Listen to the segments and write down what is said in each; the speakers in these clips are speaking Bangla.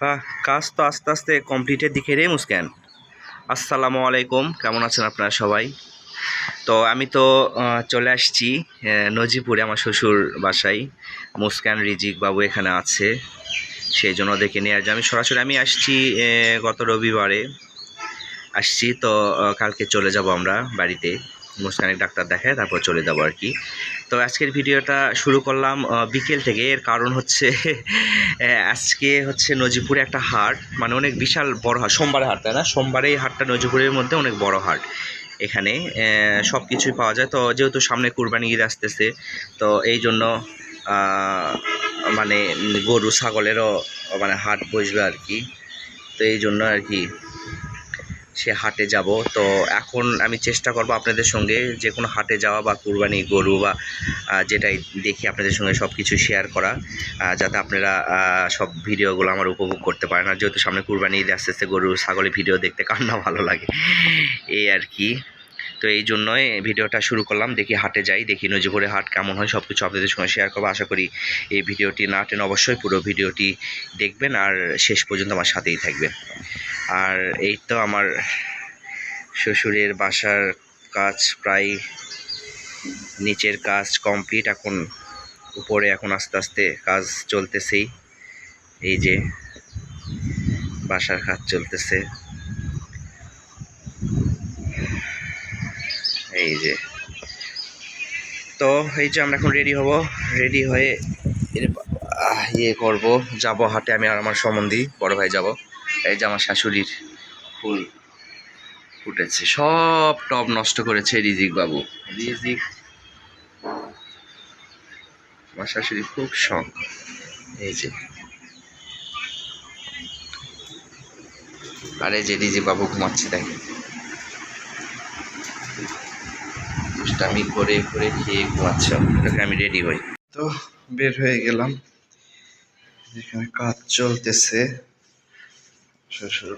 বা কাজ তো আস্তে আস্তে কমপ্লিটের দিকে রে মুস্কান। আসসালামু আলাইকুম, কেমন আছেন আপনারা সবাই? তো আমি তো চলে আসছি নজিপুরে আমার শ্বশুর বাসায়। মুস্কান, রিজিক বাবু এখানে আছে, সেই জন্য দেখে নিয়ে আসছি। আমি সরাসরি আমি আসছি গত রবিবারে। আসছি তো কালকে চলে যাব আমরা বাড়িতে। মুস্কানের ডাক্তার দেখায়, তারপর চলে যাব আর কি। তো আজকের ভিডিওটা শুরু করলাম বিকেল থেকে। এর কারণ হচ্ছে আজকে হচ্ছে নজিপুরে একটা হাট মানে অনেক বিশাল বড় হাট, সোমবারে হাট, তাই না? সোমবারে এই হাটটা নজিপুরের মধ্যে অনেক বড় হাট। এখানে সব কিছুই পাওয়া যায়। তো যেহেতু সামনে কুরবানি ঈদ আসতেছে, তো এই জন্য মানে গরু, ছাগলেরও মানে হাট বসবে আর কি। তো এই জন্য আর কি সে হাটে যাব। তো এখন আমি চেষ্টা করব আপনাদের সঙ্গে যে কোনো হাটে যাওয়া বা কুরবানি গরু বা যেটাই দেখি আপনাদের সঙ্গে সব কিছু শেয়ার করা যাতে আপনারা সব ভিডিওগুলো আমার উপভোগ করতে পারেন। আর যেহেতু সামনে কুরবানি আস্তে আস্তে গরু, ছাগলের ভিডিও দেখতে কার না ভালো লাগে। এই আর কি। তো এই জন্যই ভিডিওটা শুরু করলাম। দেখি হাটে যাই, দেখি নজিপুরে হাট কেমন হয় সব কিছু আপনাদের সঙ্গে শেয়ার করব। আশা করি এই ভিডিওটি না টেন অবশ্যই পুরো ভিডিওটি দেখবেন। আর শেষ পর্যন্ত আমার সাথেই থাকবেন। আর এই তো আমার শ্বশুরের বাসার কাজ প্রায় নিচের কাজ কমপ্লিট এখন উপরে এখন আস্তে আস্তে কাজ চলতেছেই। এই যে বাসার কাজ চলতেছে। এই যে। তো এই যে আমরা এখন রেডি হব। রেডি হয়ে ইয়ে করব। যাব হাটে, আমি আর আমার সম্বন্ধী, বড় ভাই যাব। এই যে আমার শাশুড়ির ফুল ফুটেছে সব টব নষ্ট করেছে রিজিক বাবু। রিজিক। আমার শাশুড়ি খুব শখ। এই যে। আর এই যে রিজিক বাবু ঘুমাচ্ছে দেখে আমি করে করে খেয়ে ঘুমাচ্ছে। ওটাকে আমি রেডি হই। তো বের হয়ে গেলাম। যেখানে কাজ চলতেছে। শ্বশুর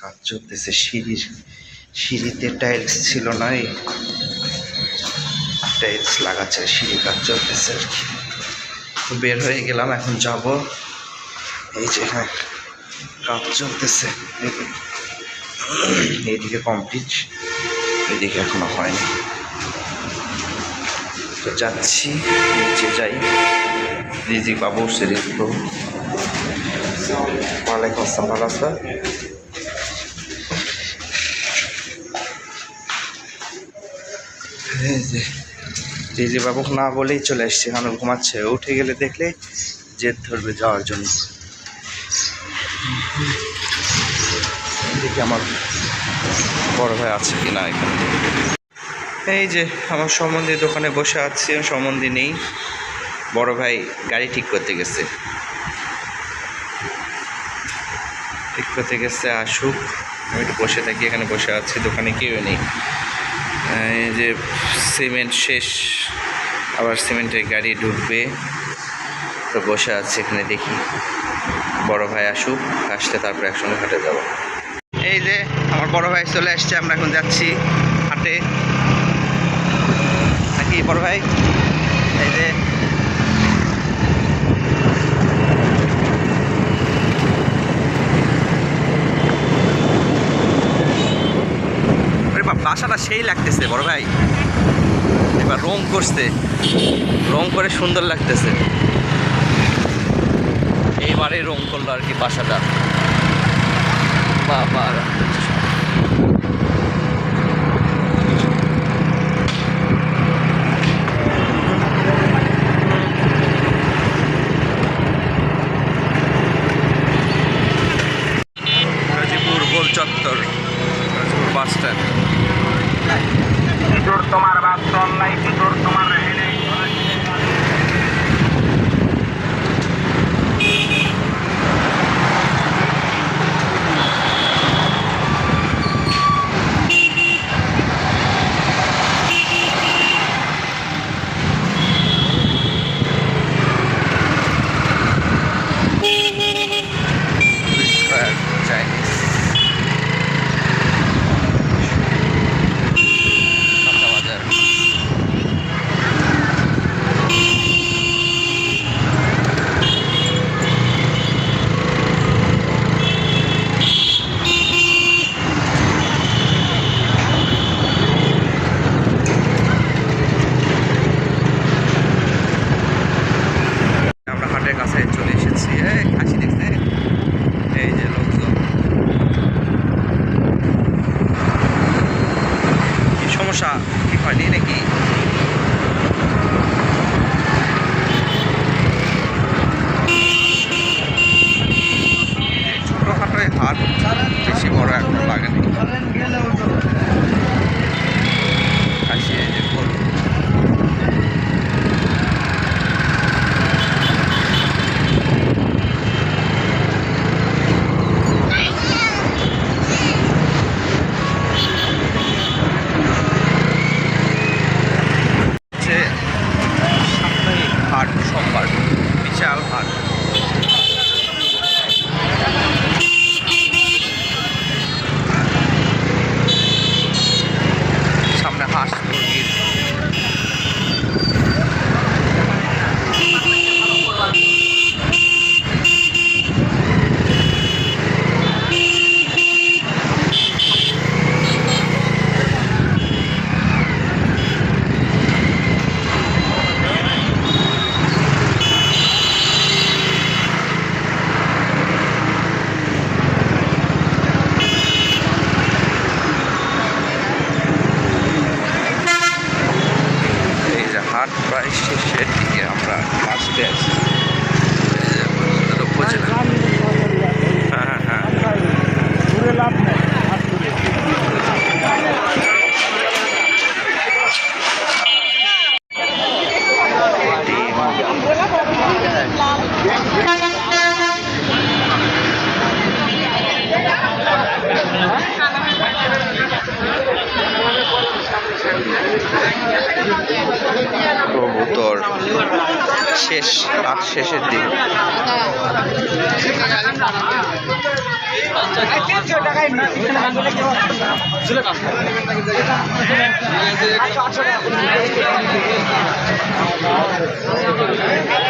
কাজ চলতেছে, সিঁড়ির, সিঁড়িতে টাইলস ছিল না টাইলস লাগাচ্ছে, সিঁড়ি কাজ চলতেছে আর কি। বের হয়ে গেলাম, এখন যাব। এই যে হ্যাঁ কাজ চলতেছে এইদিকে কমপ্লিট এদিকে এখনও হয়নি। তো যাচ্ছি, নিচে যাই। রিজিক বাবু সে রিজিক ওয়ালাইকুম আসসালাম ভালো আছো রিজি বাবু না বলেই চলে এসছে আমি ঘুমাচ্ছে। উঠে গেলে দেখলে জেদ ধরবে যাওয়ার জন্য। দেখি আমার বড় ভাই আছে কি না এখানে? এই যে আমার সম্বন্ধে দোকানে বসে আছি সম্বন্ধে নেই। বড় ভাই গাড়ি ঠিক করতে গেছে। করতে গেছে, আসুক। আমি একটু বসে থাকি, এখানে বসে আছি, দোকানে কেউ নেই। এই যে সিমেন্ট শেষ, আবার সিমেন্টের গাড়ি ঢুকবে। তো বসে আছি এখানে দেখি, বড় ভাই আসুক, আসলে তারপর একসঙ্গে হাটে যাব। এই যে আমার বড় ভাই চলে আসছে, আমরা এখন যাচ্ছি হাটে। নাকি বড় ভাই? এই যে বাসাটা সেই লাগতেছে, বড় ভাই। এবার রং করছে। রং করে সুন্দর লাগতেছে। এইবারে রং করল আর কি বাসাটা। বাবা চত্বর বাস তোমার বাস্তব নাই কিশোর তোমার রেহে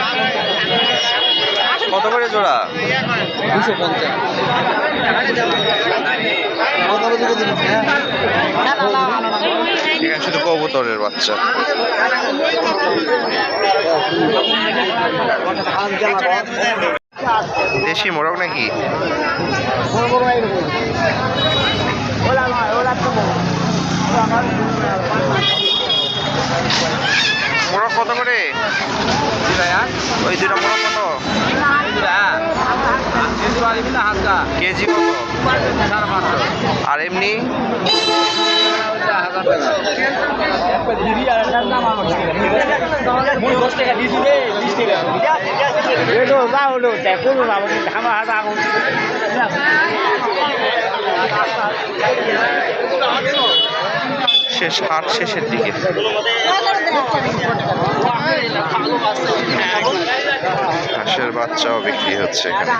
দিক কত করে জোড়া? দুশো পঞ্চাশ শুধু কবুতরের বাচ্চা। দেশি মোরগ নাকি? মোরগ কত করে? ওই দুটা মোরগ কত? কেজি কত? আর এমনি? শেষ হাট শেষের দিকে। হাঁসের বাচ্চাও বিক্রি হচ্ছে এখানে।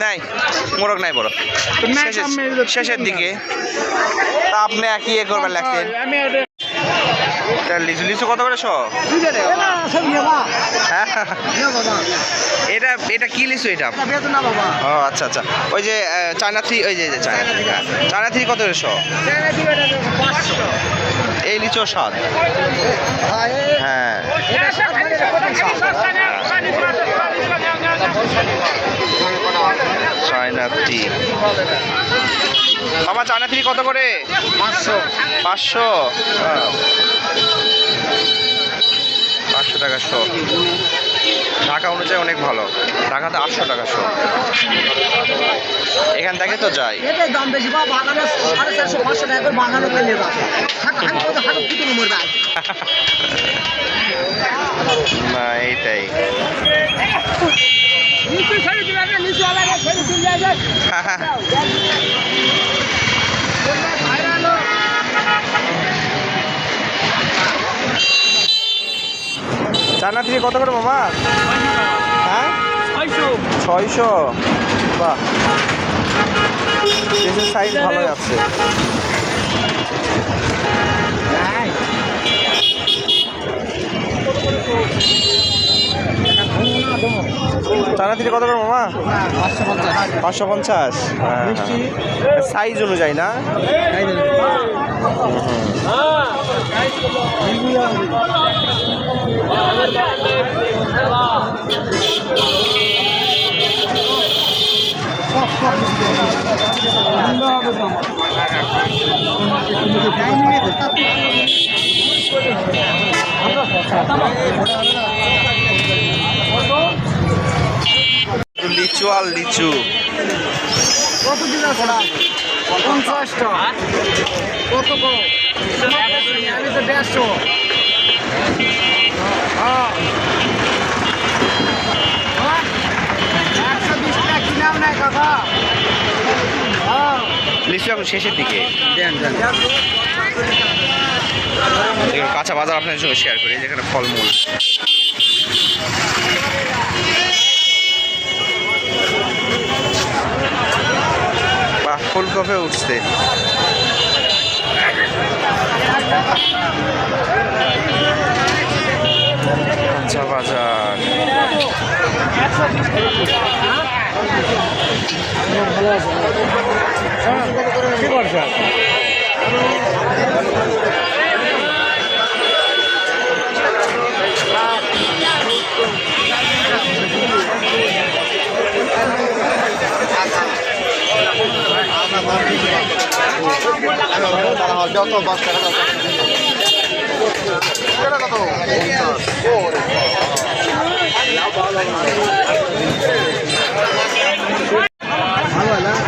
নাই মোরগ নাই বড়। শেষের- শেষের দিকে। আপনি কি ইয়ে করবেন লাগতেন তা লিচু লিচু কত করে শো হ্যাঁ? এটা এটা কি লিচু এটা? ও আচ্ছা আচ্ছা। ওই যে চায়না থ্রি, ওই যে চায়না থ্রি হ্যাঁ। চায়না থ্রি কত করে শো এই লিচু স্বাদ। হ্যাঁ। মামা চায়না থ্রি কত করে? পাঁচশো। পাঁচশো? হ্যাঁ। পাঁচশো টাকা শো। ঢাকা অনুযায়ী অনেক ভালো। ঢাকাতে আটশো টাকা শো। এখান থেকে তো যাই। দাম বেশি। বা বাগানে সাড়ে চারশো পাঁচশো টাকা করে বাগানে পেলে যাবে হাঁটু হাঁটু করতে হাঁটু পিটুনো মরবে আজ। না এইটাই নিচু ছেড়ে দিবে না, নিচু চায়না থ্রি কত করে মামা? হ্যাঁ? ছয়শো। বাহ। সাইজ ভালোই আছে চায়না থ্রি কত করে মামা? পাঁচশো পঞ্চাশ। পাঁচশো পঞ্চাশ সাইজ অনুযায়ী না? লিচু আর লিচু। কত পঞ্চাশটা। কত আমি তো দেড়শো। লিচু এখন শেষের দিকে। কাঁচা বাজার আপনাদের সঙ্গে শেয়ার করি যেখানে ফলমূল। বাহ ফুলকপে উঠছে? কাঁচা বাজার। কি করছ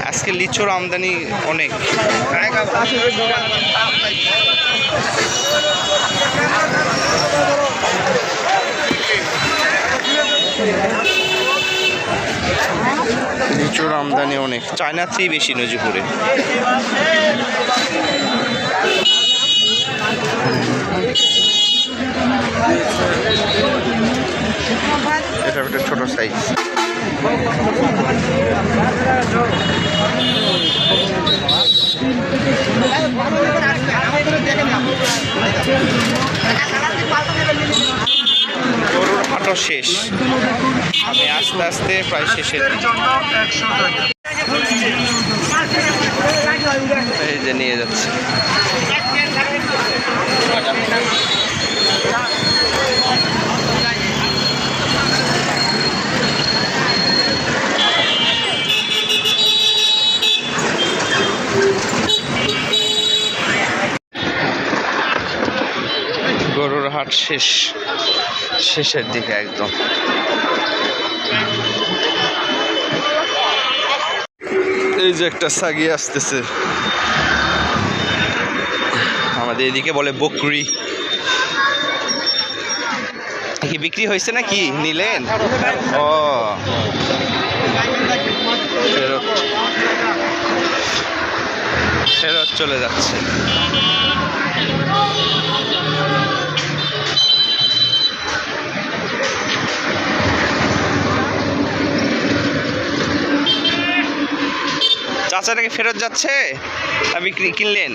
আজকে লিচুর আমদানি অনেক। লিচুর আমদানি অনেক। চায়নার চেয়ে বেশি নজিপুরে। এটা একটা ছোট সাইজ গরুর হাটও শেষ। আমি আস্তে আস্তে প্রায় শেষের এই যে নিয়ে যাচ্ছে গরুর হাট শেষ, শেষের দিকে একদম। এই যে একটা সাগি আসতেছে। আমাদের এদিকে বলে বকরি। কি বিক্রি হয়েছে নাকি? নিলেন? ও। ফেরত। ফেরত চলে যাচ্ছে। চাচাটাকে ফেরত যাচ্ছে? না বিক্রি কিনলেন?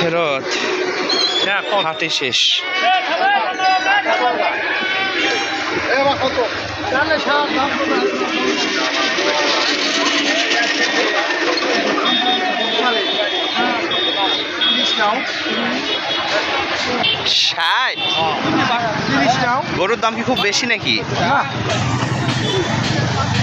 ফেরত। হাটে শেষ। ষাট? গরুর দাম কি খুব বেশি নাকি?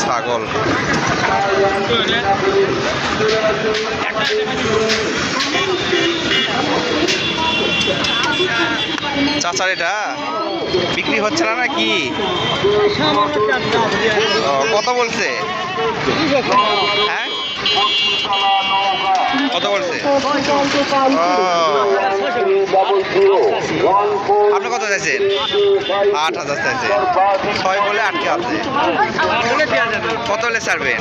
ছাগল চাচার এটা বিক্রি হচ্ছে না নাকি কত বলছে হ্যাঁ কত বলছে কত চাইছেন আট হাজার চাইছে। ছয় বলে আটকে আছে কত হলে ছাড়বেন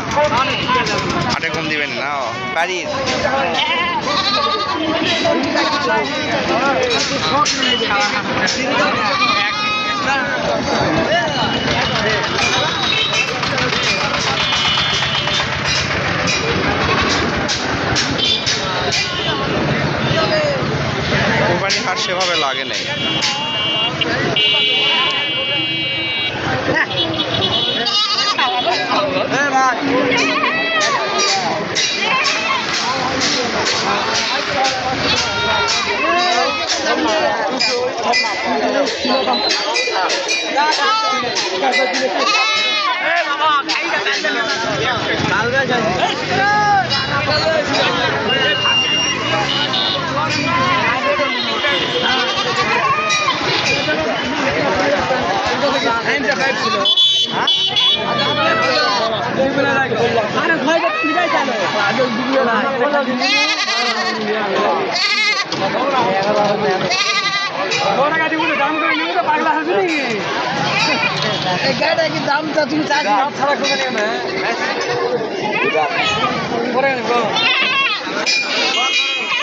আটে কম দিবেন না বাড়ির কোরবানি হাট সেভাবে লাগে নাই। আরে ভয় কি দামটা তুমি ছাড়া করে নিবো দাম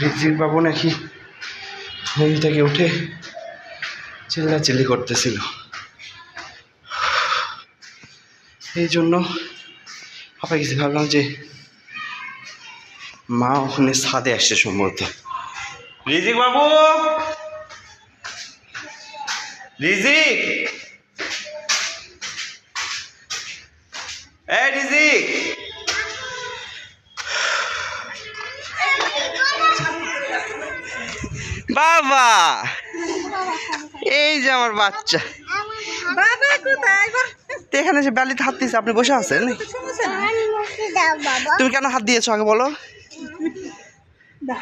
রিজিক বাবু নাকি ঘুম থেকে উঠে চিল্লাচিল্লি করতেছিল। এই জন্য কিছু ভাবলাম যে মা ওখানে ছাদে আসছে সম্ভবত। রিজিক বাবু! রিজিক এই রিজিক বাবা! এই যে আমার বাচ্চা। বাবা কোথায় তো এখানে এসে বালিতে হাত দিয়েছে আপনি বসে আছেন তুমি কেন হাত দিয়েছ আগে বলো?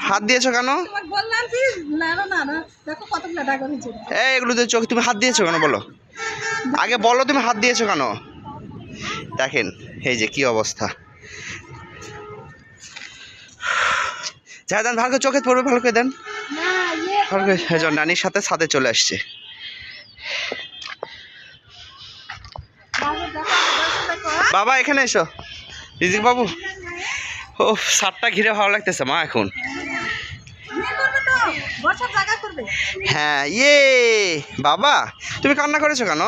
হাত দিয়েছ কেন? এই এগুলো চোখ তুমি হাত দিয়েছ কেন বলো? আগে বলো তুমি হাত দিয়েছ কেন? দেখেন এই যে কি অবস্থা। যা দেন ভালো করে চোখে পড়বে ভালো করে দেন না ইয়ে ভালো করে এই যে নানির সাথে ছাদে চলে আসছে। বাবা এখানে এসো। রিজিক বাবু। ও সাতটা ঘিরে ভালো লাগতেছে মা এখন। হ্যাঁ ইয়ে বাবা তুমি কান্না করেছ কেন?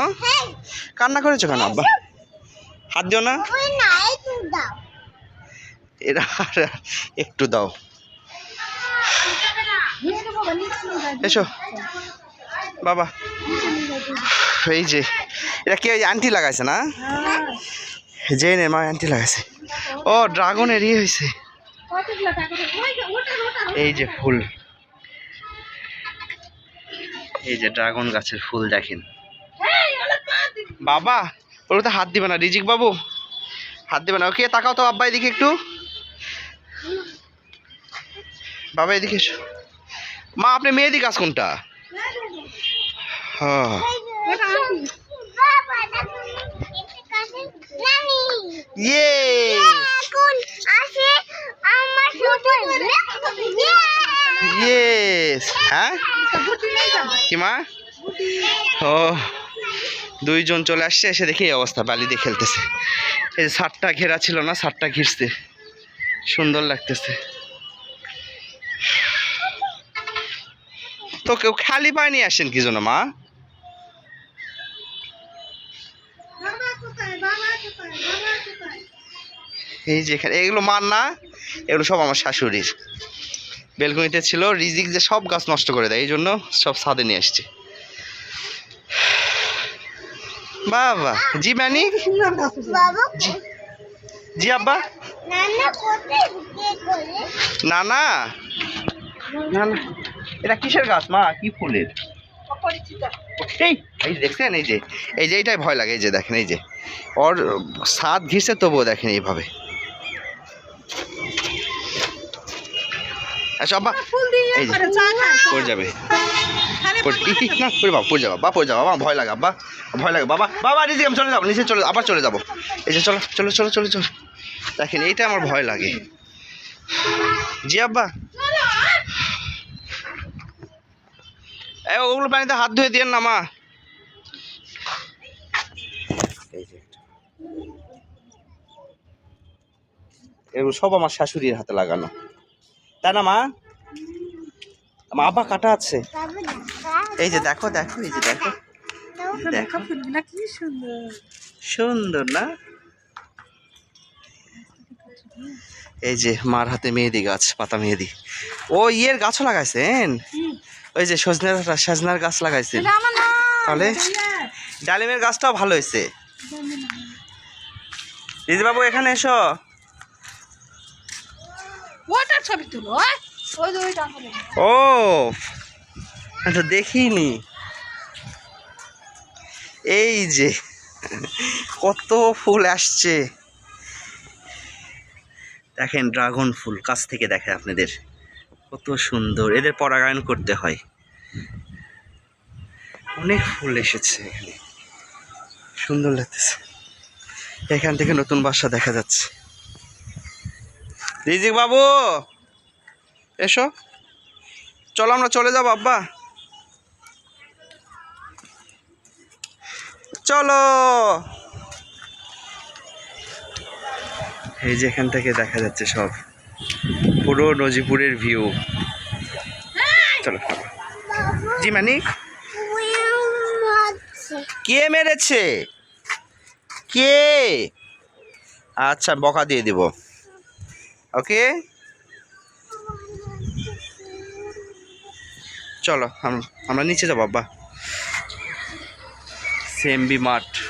কান্না করেছ কেন আব্বা? হাত দিও না। এরা একটু দাও। এসো। বাবা। এই যে, এটা কি আন্টি লাগাইছে না? যে নে, মা আন্টি লাগাইছে। ও, ড্রাগনের ইয়ে হয়েছে ওটা ওটা এই যে ফুল। এই যে ড্রাগন গাছের ফুল দেখেন। ওটা বাবা তো হাত দিবে না, রিজিক বাবু। হাত দিবে না। ওকে, তাকাও তো আব্বা এদিকে একটু। বাবা, এদিকে এসো। মা, আপনি মেহেদি গাছ কোনটা? ইয়ে হ্যাঁ? কি মা? ও, দুইজন চলে আসছে, এসে দেখি এই অবস্থা, বালি দিয়ে খেলতেছে। এই যে সাতটা ঘেরা ছিল না সাতটা ঘিরছে। সুন্দর লাগতেছে। তো কেউ খালি পায়ে নিয়ে আসেন কি জন্য মা? এই যে এখানে এগুলো মার না এগুলো সব আমার শাশুড়ির। বেলকনিতে ছিল রিজিক যে সব গাছ নষ্ট করে দেয় এই জন্য সব ছাদে নিয়ে আসছে। বাবা জি। বাবা জি আব্বা? নানা কোথায় বিয়ে করে? না না না না এটা কিসের গাছ মা? কি ফুলের? এই এই দেখছেন এই যে এই যে এইটাই ভয় লাগে এই যে দেখেন এই যে। ওর সাত ঘিরছে তবুও দেখেন এইভাবে। আচ্ছা এই যে। পড়ে যাবে। না পড়ে বাবা পড়ে যাবা বা পড়ে যাবা ভয় লাগে আব্বা ভয় লাগে বাবা বাবা নিচে আমি চলে যাব নিচে চলে আবার চলে যাব। এই যে চলো চলো চলো চলো চলো। দেখেন এইটা আমার ভয় লাগে। জি আব্বা এ ওগুলো পানিতে হাত ধুয়ে দিয়েন না মা। এই যে এগুলো সব আমার শাশুড়ির হাতে লাগানো। তাই না মা? আমার আব্বা কাটা আছে। এই যে দেখো দেখো এই যে দেখো। দেখো ফুলগুলা কি সুন্দর সুন্দর না? এই যে মার হাতে মেহেদি গাছ পাতা মেহেদি। ও ইয়ের গাছও লাগাইছেন? ওই যে সজনের সজনার গাছ না তাহলে? ডালিমের গাছটাও ভালো হয়েছে। দিদিবাবু এখানে এসো। ওটার ছবি তুলো ও তো দেখিনি। এই যে কত ফুল আসছে। দেখেন ড্রাগন ফুল কাছ থেকে দেখেন আপনাদের। কত সুন্দর। এদের পরাগায়ন করতে হয়। অনেক ফুল এসেছে এখানে। সুন্দর লাগতেছে। এখান থেকে নতুন বাসা দেখা যাচ্ছে। রিজিক বাবু, এসো। চলো আমরা চলে যাব, আব্বা। চলো। এই যে এখান থেকে দেখা যাচ্ছে সব। পুরো নজিপুরের ভিউ চলো জি মানি কে মেরেছে? কে? আচ্ছা বকা দিয়ে দিব। ওকে? চলো, আম- আমরা নিচে যাব, আব্বা। সেমবি মাঠ।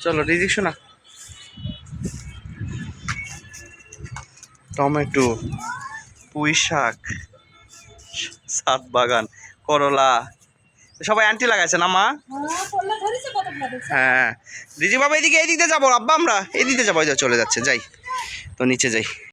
চলো রিজিক শোনা টমেটো, পুঁই শাক, সাত বাগান, করলা। সবাই আন্টি লাগাইছে না, মা? হ্যাঁ। দিদি বাবা এদিকে এদিকে যাব। আব্বা, আমরা এদিকে যাব। চলে যাচ্ছে, যাই। তো নিচে যাই।